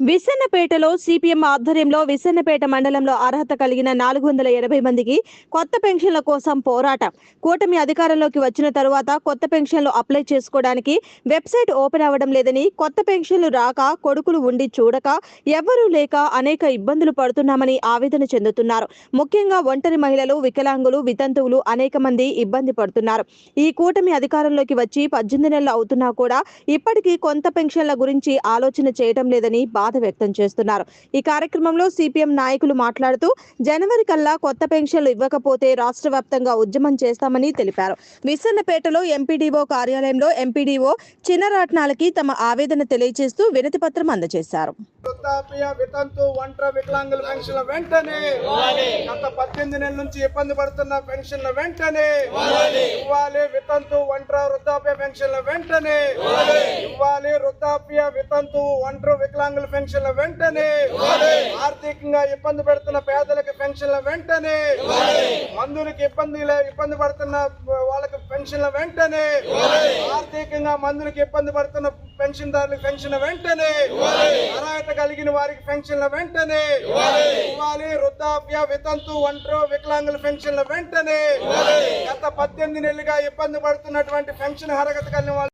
విసన్నపేటలో CPM ఆధ్వర్యంలో విసన్నపేట మండలంలో అర్హత కలిగిన నాలుగు వందల ఎనభై మందికి కొత్త పెన్షన్ల కోసం పోరాటం. కూటమి అధికారంలోకి వచ్చిన తరువాత కొత్త పెన్షన్లు అప్లై చేసుకోవడానికి వెబ్సైట్ ఓపెన్ అవ్వడం లేదని కొత్త పెన్షన్లు రాక కొడుకులు ఉండి చూడక ఎవ్వరూ లేక అనేక ఇబ్బందులు పడుతున్నామని ఆవేదన చెందుతున్నారు. ముఖ్యంగా ఒంటరి మహిళలు వికలాంగులు వితంతువులు అనేక మంది ఇబ్బంది పడుతున్నారు. ఈ కూటమి అధికారంలోకి వచ్చి పద్దెనిమిది నెలలు అవుతున్నా కూడా ఇప్పటికీ కొంత పెన్షన్ల గురించి ఆలోచన చేయడం లేదని బాధ వ్యక్తం చేస్తున్నారు. ఈ కార్యక్రమంలో సిపిఎం నాయకులు మాట్లాడుతూ జనవరి కల్లా కొత్త పెన్షన్లు ఇవ్వకపోతే రాష్ట్ర వ్యాప్తంగా ఉద్యమం చేస్తామని తెలిపారు. విసన్నపేటలో ఎంపీడీఓ కార్యాలయంలో ఎంపీడీఓ చిన్నరాట్నాలకి తమ ఆవేదన తెలియజేస్తూ వినతి పత్రం అందజేశారు. వృద్ధాప్య వితంతు వికలాంగుల వెంటనే గత పద్దెనిమిది నెలల నుంచి ఇబ్బంది పడుతున్న పెన్షన్ల వెంటనే ఇవ్వాలి. వితంతు ఒంటరి వృద్ధాప్య పెన్షన్ల వెంటనే ఇవ్వాలి వృద్ధాప్య వితంతు ఒంటరి వికలాంగుల పెన్షన్ల వెంటనే. ఆర్థికంగా ఇబ్బంది పెడుతున్న పేదలకు పెన్షన్ల వెంటనే. మందులకు ఇబ్బంది ఇబ్బంది పడుతున్న వాళ్ళకి పెన్షన్ల వెంటనే. ఆర్థికంగా మందులకు ఇబ్బంది పడుతున్న పెన్షన్దారులకు పెన్షన్ వెంటనే. అర్హత కలిగిన వారికి పెన్షన్ల వెంటనే. ఇవ్వాలి వృద్ధాప్య వితంతు ఒంటరి వికలాంగుల పెన్షన్ల వెంటనే. గత పద్దెనిమిది నెలలుగా ఇబ్బంది పడుతున్నటువంటి పెన్షన్ అర్హత కలిగిన వాళ్ళు